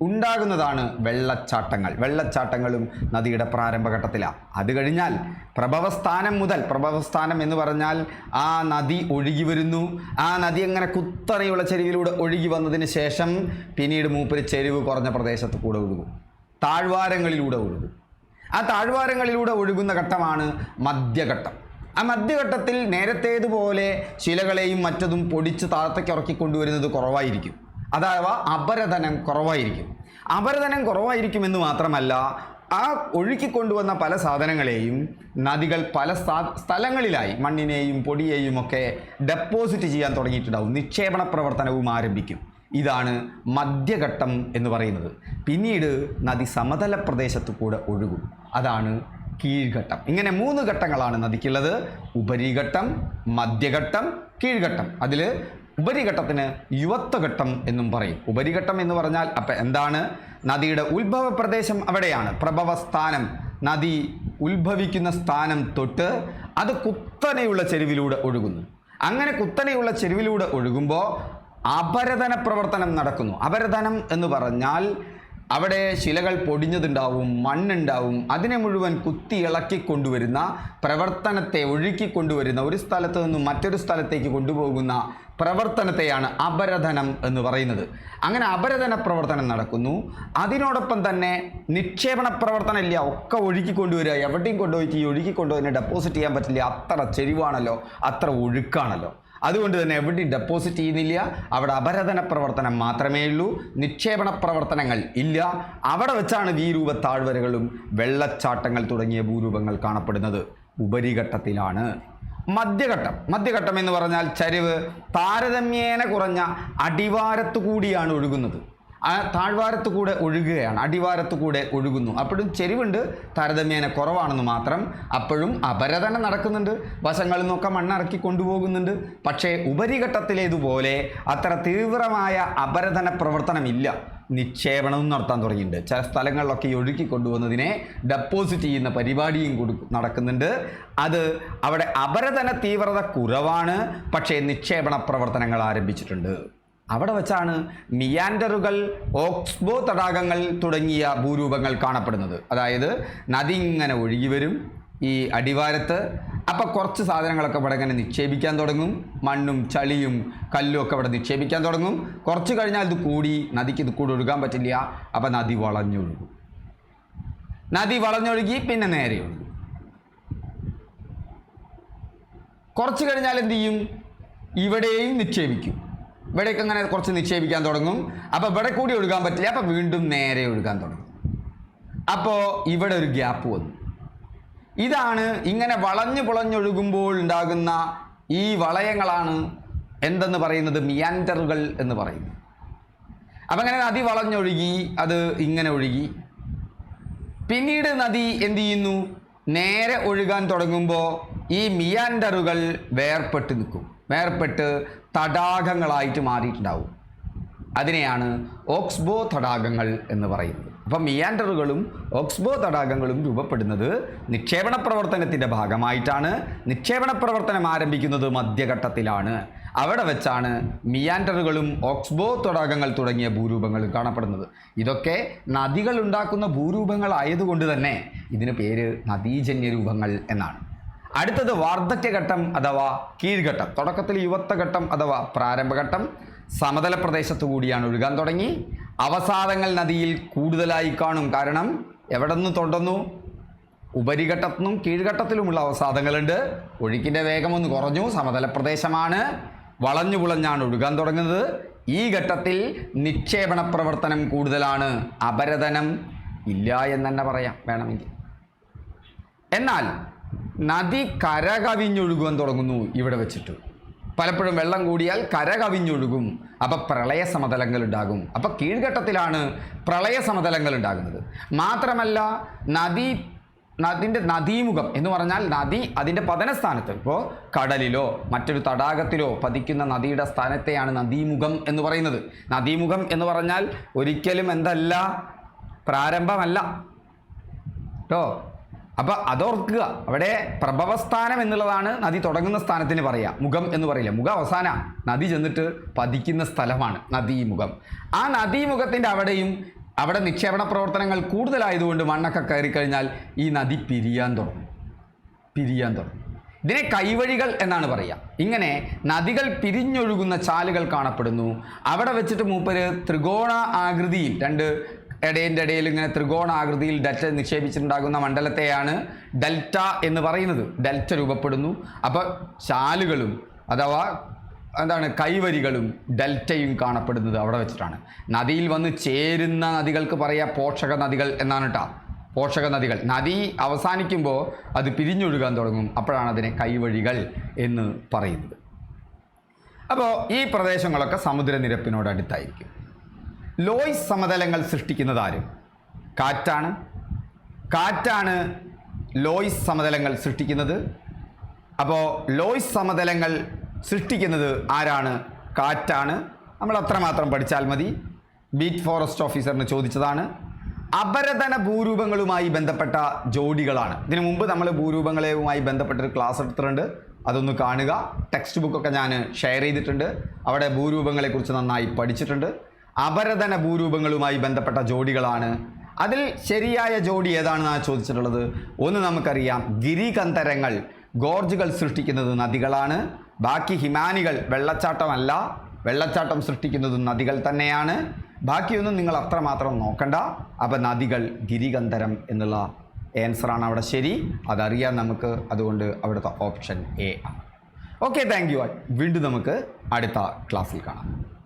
ഉണ്ടാകുന്നതാണ് വെള്ളച്ചാട്ടങ്ങൾ. വെള്ളച്ചാട്ടങ്ങളും നദിയുടെ പ്രാരംഭഘട്ടത്തിലാണ് അത് കഴിഞ്ഞാൽ പ്രഭവസ്ഥാനം മുതൽ പ്രഭവസ്ഥാനം എന്ന് പറഞ്ഞാൽ ആ നദി ഒഴുകി വരുന്നു. ആ നദി അങ്ങനെ കുത്തനെയുള്ള ചെരുവിലൂടെ ഒഴുകി വന്നതിന് ശേഷം പിന്നീട് മൂപ്പര് ചെരുവ് കുറഞ്ഞ പ്രദേശത്ത് കൂടെ ഒഴുകും. താഴ്വാരങ്ങളിലൂടെ ഒഴുകും. ആ താഴ്വാരങ്ങളിലൂടെ ഒഴുകുന്ന ഘട്ടമാണ് മധ്യഘട്ടം. ആ മധ്യഘട്ടത്തിൽ നേരത്തേതുപോലെ ശിലകളെയും മറ്റതും പൊടിച്ച് താഴത്തേക്ക് ഇറക്കി കൊണ്ടുവരുന്നത് കുറവായിരിക്കും. അഥവാ അപരധനം കുറവായിരിക്കും. അപരധനം കുറവായിരിക്കുമെന്ന് മാത്രമല്ല ആ ഒഴുക്കിക്കൊണ്ടുവന്ന പല സാധനങ്ങളെയും നദികൾ പല സ്ഥാ- സ്ഥലങ്ങളിലായി മണ്ണിനെയും പൊടിയെയും ഒക്കെ ഡെപ്പോസിറ്റ് ചെയ്യാൻ തുടങ്ങിയിട്ടുണ്ടാവും. നിക്ഷേപണ പ്രവർത്തനവും ആരംഭിക്കും. ഇതാണ് മധ്യഘട്ടം എന്ന് പറയുന്നത്. പിന്നീട് നദി സമതല പ്രദേശത്ത് കൂടെ ഒഴുകും. അതാണ് കീഴ്ഘട്ടം. ഇങ്ങനെ മൂന്ന് ഘട്ടങ്ങളാണ് നദിക്കുള്ളത്. ഉപരിഘട്ടം മധ്യഘട്ടം കീഴ്ഘട്ടം. അതിൽ ഉപരിഘട്ടത്തിന് യുവത്വഘട്ടം എന്നും പറയും. ഉപരിഘട്ടം എന്ന് പറഞ്ഞാൽ അപ്പം എന്താണ്? നദിയുടെ ഉത്ഭവ പ്രദേശം അവിടെയാണ്. പ്രഭവസ്ഥാനം നദി ഉത്ഭവിക്കുന്ന സ്ഥാനം തൊട്ട് അത് കുത്തനെയുള്ള ചെരുവിലൂടെ ഒഴുകുന്നു. അങ്ങനെ കുത്തനെയുള്ള ചെരുവിലൂടെ ഒഴുകുമ്പോൾ അപരധന പ്രവർത്തനം നടക്കുന്നു. അപരതനം എന്ന് പറഞ്ഞാൽ അവിടെ ശിലകൾ പൊടിഞ്ഞതുണ്ടാവും മണ്ണുണ്ടാവും അതിനെ മുഴുവൻ കുത്തി ഇളക്കി കൊണ്ടുവരുന്ന പ്രവർത്തനത്തെ ഒഴുക്കി കൊണ്ടുവരുന്ന ഒരു സ്ഥലത്ത് നിന്നും മറ്റൊരു സ്ഥലത്തേക്ക് കൊണ്ടുപോകുന്ന പ്രവർത്തനത്തെയാണ് അപരധനം എന്ന് പറയുന്നത്. അങ്ങനെ അപരധന പ്രവർത്തനം നടക്കുന്നു. അതിനോടൊപ്പം തന്നെ നിക്ഷേപണ പ്രവർത്തനം ഇല്ല. ഒക്കെ ഒഴുക്കി കൊണ്ടുവരിക. എവിടെയും കൊണ്ടുപോയിട്ട് ഈ ഒഴുക്കി കൊണ്ടുപോയി ഡെപ്പോസിറ്റ് ചെയ്യാൻ പറ്റില്ല. അത്ര ചെരിവാണല്ലോ. അത്ര ഒഴുക്കാണല്ലോ. അതുകൊണ്ട് തന്നെ എവിടെ ഡെപ്പോസിറ്റ് ചെയ്യുന്നില്ല അവിടെ അപരതന പ്രവർത്തനം മാത്രമേ ഉള്ളൂ നിക്ഷേപണ പ്രവർത്തനങ്ങൾ ഇല്ല. അവിടെ വെച്ചാണ് വീരൂപ താഴ്വരകളും വെള്ളച്ചാട്ടങ്ങൾ തുടങ്ങിയ ഭൂരൂപങ്ങൾ കാണപ്പെടുന്നത്. ഉപരിഘട്ടത്തിലാണ്. മധ്യഘട്ടം. മധ്യഘട്ടം എന്ന് പറഞ്ഞാൽ ചരിവ് താരതമ്യേന കുറഞ്ഞ അടിവാരത്തു കൂടിയാണ് ഒഴുകുന്നത്. ആ താഴ്വാരത്ത് കൂടെ ഒഴുകുകയാണ് അടിവാരത്ത് കൂടെ ഒഴുകുന്നു. അപ്പോഴും ചെരിവുണ്ട് താരതമ്യേന കുറവാണെന്ന് മാത്രം അപ്പോഴും അപരതനം നടക്കുന്നുണ്ട്. വശങ്ങളിൽ നിന്നൊക്കെ മണ്ണിറക്കി കൊണ്ടുപോകുന്നുണ്ട്. പക്ഷേ ഉപരിഘട്ടത്തിലേതുപോലെ അത്ര തീവ്രമായ അപരതന പ്രവർത്തനമില്ല. നിക്ഷേപണവും നടത്താൻ തുടങ്ങിയിട്ടുണ്ട്. ചില സ്ഥലങ്ങളിലൊക്കെ ഒഴുക്കി കൊണ്ടുവന്നതിനെ ഡെപ്പോസിറ്റ് ചെയ്യുന്ന പരിപാടിയും നടക്കുന്നുണ്ട്. അത് അവിടെ അപരതന തീവ്രത കുറവാണ്. പക്ഷേ നിക്ഷേപണ പ്രവർത്തനങ്ങൾ ആരംഭിച്ചിട്ടുണ്ട്. അവിടെ വെച്ചാണ് മിയാൻഡറുകൾ ഓക്സ്ബോ തടാകങ്ങൾ തുടങ്ങിയ ഭൂരൂപങ്ങൾ കാണപ്പെടുന്നത്. അതായത് നദി ഇങ്ങനെ ഒഴുകി വരും ഈ അടിവാരത്ത്. അപ്പോൾ കുറച്ച് സാധനങ്ങളൊക്കെ ഇവിടെ ഇങ്ങനെ നിക്ഷേപിക്കാൻ തുടങ്ങും. മണ്ണും ചളിയും കല്ലും ഒക്കെ ഇവിടെ നിക്ഷേപിക്കാൻ തുടങ്ങും. കുറച്ച് കഴിഞ്ഞാൽ ഇത് കൂടി നദിക്ക് ഇത് കൂടി ഒഴുകാൻ പറ്റില്ല. അപ്പോൾ നദി വളഞ്ഞൊഴുകും. നദി വളഞ്ഞൊഴുകി പിന്നെ നേരെ ഒഴുകും. കുറച്ച് കഴിഞ്ഞാൽ എന്ത് ചെയ്യും? ഇവിടെയും നിക്ഷേപിക്കും. ഇവിടേക്ക് അങ്ങനെ കുറച്ച് നിക്ഷേപിക്കാൻ തുടങ്ങും. അപ്പോൾ ഇവിടെ കൂടി ഒഴുകാൻ പറ്റില്ല. അപ്പോൾ വീണ്ടും നേരെ ഒഴുകാൻ തുടങ്ങും. അപ്പോൾ ഇവിടെ ഒരു ഗ്യാപ്പ് വന്നു. ഇതാണ് ഇങ്ങനെ വളഞ്ഞു പുളഞ്ഞൊഴുകുമ്പോൾ ഉണ്ടാകുന്ന ഈ വളയങ്ങളാണ് എന്തെന്ന് പറയുന്നത്? മിയാൻഡറുകൾ എന്ന് പറയുന്നത്. അപ്പം അങ്ങനെ നദി വളഞ്ഞൊഴുകി അത് ഇങ്ങനെ ഒഴുകി. പിന്നീട് നദി എന്ത് ചെയ്യുന്നു? നേരെ ഒഴുകാൻ തുടങ്ങുമ്പോൾ ഈ മിയാൻഡറുകൾ വേർപെട്ട് നിൽക്കും. വേർപെട്ട് തടാകങ്ങളായിട്ട് മാറിയിട്ടുണ്ടാവും. അതിനെയാണ് ഓക്സ്ബോ തടാകങ്ങൾ എന്ന് പറയുന്നത്. അപ്പം മിയാൻഡറുകളും ഓക്സ്ബോ തടാകങ്ങളും രൂപപ്പെടുന്നത് നിക്ഷേപണ പ്രവർത്തനത്തിന്റെ ഭാഗമായിട്ടാണ്. നിക്ഷേപണ പ്രവർത്തനം ആരംഭിക്കുന്നത് മധ്യഘട്ടത്തിലാണ്. അവിടെ വെച്ചാണ് മിയാൻഡറുകളും ഓക്സ്ബോ തടാകങ്ങൾ തുടങ്ങിയ ഭൂരൂപങ്ങൾ കാണപ്പെടുന്നത്. ഇതൊക്കെ നദികൾ ഉണ്ടാക്കുന്ന ഭൂരൂപങ്ങളായതുകൊണ്ട് തന്നെ ഇതിന് പേര് നദീജന്യ രൂപങ്ങൾ എന്നാണ്. അടുത്തത് വാർദ്ധക്യഘട്ടം അഥവാ കീഴ്ഘട്ടം. തുടക്കത്തിൽ യുവത്വഘട്ടം അഥവാ പ്രാരംഭഘട്ടം. സമതല പ്രദേശത്തു കൂടിയാണ് ഒഴുകാൻ തുടങ്ങി. അവസാദങ്ങൾ നദിയിൽ കൂടുതലായി കാണും. കാരണം എവിടെ നിന്ന് തൊണ്ടുന്നു? ഉപരിഘട്ടത്തിനും കീഴ്ഘട്ടത്തിലുമുള്ള അവസാദങ്ങളുണ്ട് ഒഴുക്കിന്റെ വേഗം ഒന്ന് കുറഞ്ഞു. സമതല പ്രദേശമാണ്. വളഞ്ഞു പുളഞ്ഞാണ് ഒഴുകാൻ തുടങ്ങുന്നത്. ഈ ഘട്ടത്തിൽ നിക്ഷേപണ പ്രവർത്തനം കൂടുതലാണ്. അപരതനം ഇല്ല എന്ന് തന്നെ പറയാം. വേണമെങ്കിൽ. എന്നാൽ നദി കര കവിഞ്ഞൊഴുകുവാൻ തുടങ്ങുന്നു ഇവിടെ വെച്ചിട്ട്. പലപ്പോഴും വെള്ളം കൂടിയാൽ കര കവിഞ്ഞൊഴുകും അപ്പോൾ പ്രളയ സമതലങ്ങൾ ഉണ്ടാകും. അപ്പോൾ കീഴ്ഘട്ടത്തിലാണ് പ്രളയ സമതലങ്ങൾ ഉണ്ടാകുന്നത്. മാത്രമല്ല നദി അതിന്റെ നദീമുഖം എന്ന് പറഞ്ഞാൽ നദി അതിന്റെ പതനസ്ഥാനത്ത്. ഇപ്പോൾ കടലിലോ മറ്റൊരു തടാകത്തിലോ പതിക്കുന്ന നദിയുടെ സ്ഥാനത്തെയാണ് നദീമുഖം എന്ന് പറയുന്നത്. നദീമുഖം എന്ന് പറഞ്ഞാൽ ഒരിക്കലും എന്തല്ല പ്രാരംഭമല്ല. കേട്ടോ അപ്പൊ അതോർക്കുക. അവിടെ പ്രഭവസ്ഥാനം എന്നുള്ളതാണ് നദി തുടങ്ങുന്ന സ്ഥാനത്തിന് പറയുക മുഖം എന്ന് പറയില്ല? മുഖം അവസാന. നദി ചെന്നിട്ട് പതിക്കുന്ന സ്ഥലമാണ് നദീമുഖം. ആ നദീമുഖത്തിന്റെ അവിടെയും അവിടെ നിക്ഷേപണ പ്രവർത്തനങ്ങൾ കൂടുതലായതുകൊണ്ട് മണ്ണൊക്കെ കയറി കഴിഞ്ഞാൽ ഈ നദി പിരിയാൻ തുടങ്ങും. പിരിയാൻ തുടങ്ങും. ഇതിനെ കൈവഴികൾ എന്നാണ് പറയുക ഇങ്ങനെ നദികൾ പിരിഞ്ഞൊഴുകുന്ന ചാലുകൾ കാണപ്പെടുന്നു. അവിടെ വെച്ചിട്ട് മൂപ്പര് ത്രികോണ ആകൃതിയിൽ രണ്ട് ഇടയിന്റെ ഇടയിൽ ഇങ്ങനെ ത്രികോണാകൃതിയിൽ ഡെൽറ്റ നിക്ഷേപിച്ചിട്ടുണ്ടാകുന്ന മണ്ഡലത്തെയാണ് ഡെൽറ്റ എന്ന് പറയുന്നത്. ഡെൽറ്റ രൂപപ്പെടുന്നു. അപ്പോൾ ചാലുകളും അഥവാ എന്താണ് കൈവരികളും ഡെൽറ്റയും കാണപ്പെടുന്നത് അവിടെ വെച്ചിട്ടാണ്. നദിയിൽ വന്ന് ചേരുന്ന നദികൾക്ക് പറയാം പോഷക നദികൾ എന്നാണ് കേട്ടോ പോഷക നദികൾ. നദി അവസാനിക്കുമ്പോൾ അത് പിരിഞ്ഞൊഴുകാൻ തുടങ്ങും. അപ്പോഴാണ് അതിനെ കൈവഴികൾ എന്ന് പറയുന്നത്. അപ്പോൾ ഈ പ്രദേശങ്ങളൊക്കെ സമുദ്രനിരപ്പിനോട് അടുത്തായിരിക്കും. ലോയ്സ് സമതലങ്ങൾ സൃഷ്ടിക്കുന്നത് ആരും കാറ്റാണ്. കാറ്റാണ് ലോയ്സ് സമതലങ്ങൾ സൃഷ്ടിക്കുന്നത്. അപ്പോൾ ലോയ്സ് സമതലങ്ങൾ സൃഷ്ടിക്കുന്നത് ആരാണ്? കാറ്റാണ്. നമ്മൾ അത്രമാത്രം പഠിച്ചാൽ മതി. ബീറ്റ് ഫോറസ്റ്റ് ഓഫീസറിന് ചോദിച്ചതാണ്. അപരതന ഭൂരൂപങ്ങളുമായി ബന്ധപ്പെട്ട ജോഡികളാണ്. ഇതിനു മുമ്പ് നമ്മൾ ഭൂരൂപങ്ങളുമായി ബന്ധപ്പെട്ടൊരു ക്ലാസ് എടുത്തിട്ടുണ്ട്. അതൊന്ന് കാണുക. ടെക്സ്റ്റ് ബുക്കൊക്കെ ഞാൻ ഷെയർ ചെയ്തിട്ടുണ്ട്. അവിടെ ഭൂരൂപങ്ങളെക്കുറിച്ച് നന്നായി പഠിച്ചിട്ടുണ്ട്. അപരതന ഭൂരൂപങ്ങളുമായി ബന്ധപ്പെട്ട ജോഡികളാണ്. അതിൽ ശരിയായ ജോഡി ഏതാണെന്നാണ് ചോദിച്ചിട്ടുള്ളത്? ഒന്ന് നമുക്കറിയാം. ഗിരികന്തരങ്ങൾ ഗോർജുകൾ സൃഷ്ടിക്കുന്നത് നദികളാണ്. ബാക്കി ഹിമാനികൾ വെള്ളച്ചാട്ടമല്ല വെള്ളച്ചാട്ടം സൃഷ്ടിക്കുന്നത് നദികൾ തന്നെയാണ്. ബാക്കിയൊന്നും നിങ്ങൾ അത്രമാത്രം നോക്കണ്ട. അപ്പം നദികൾ ഗിരികന്തരം എന്നുള്ള ആൻസറാണ് അവിടെ ശരി. അതറിയാൻ നമുക്ക് അതുകൊണ്ട് അവിടുത്തെ ഓപ്ഷൻ എ ആണ്. ഓക്കെ താങ്ക് യു വീണ്ടും നമുക്ക് അടുത്ത ക്ലാസ്സിൽ കാണാം.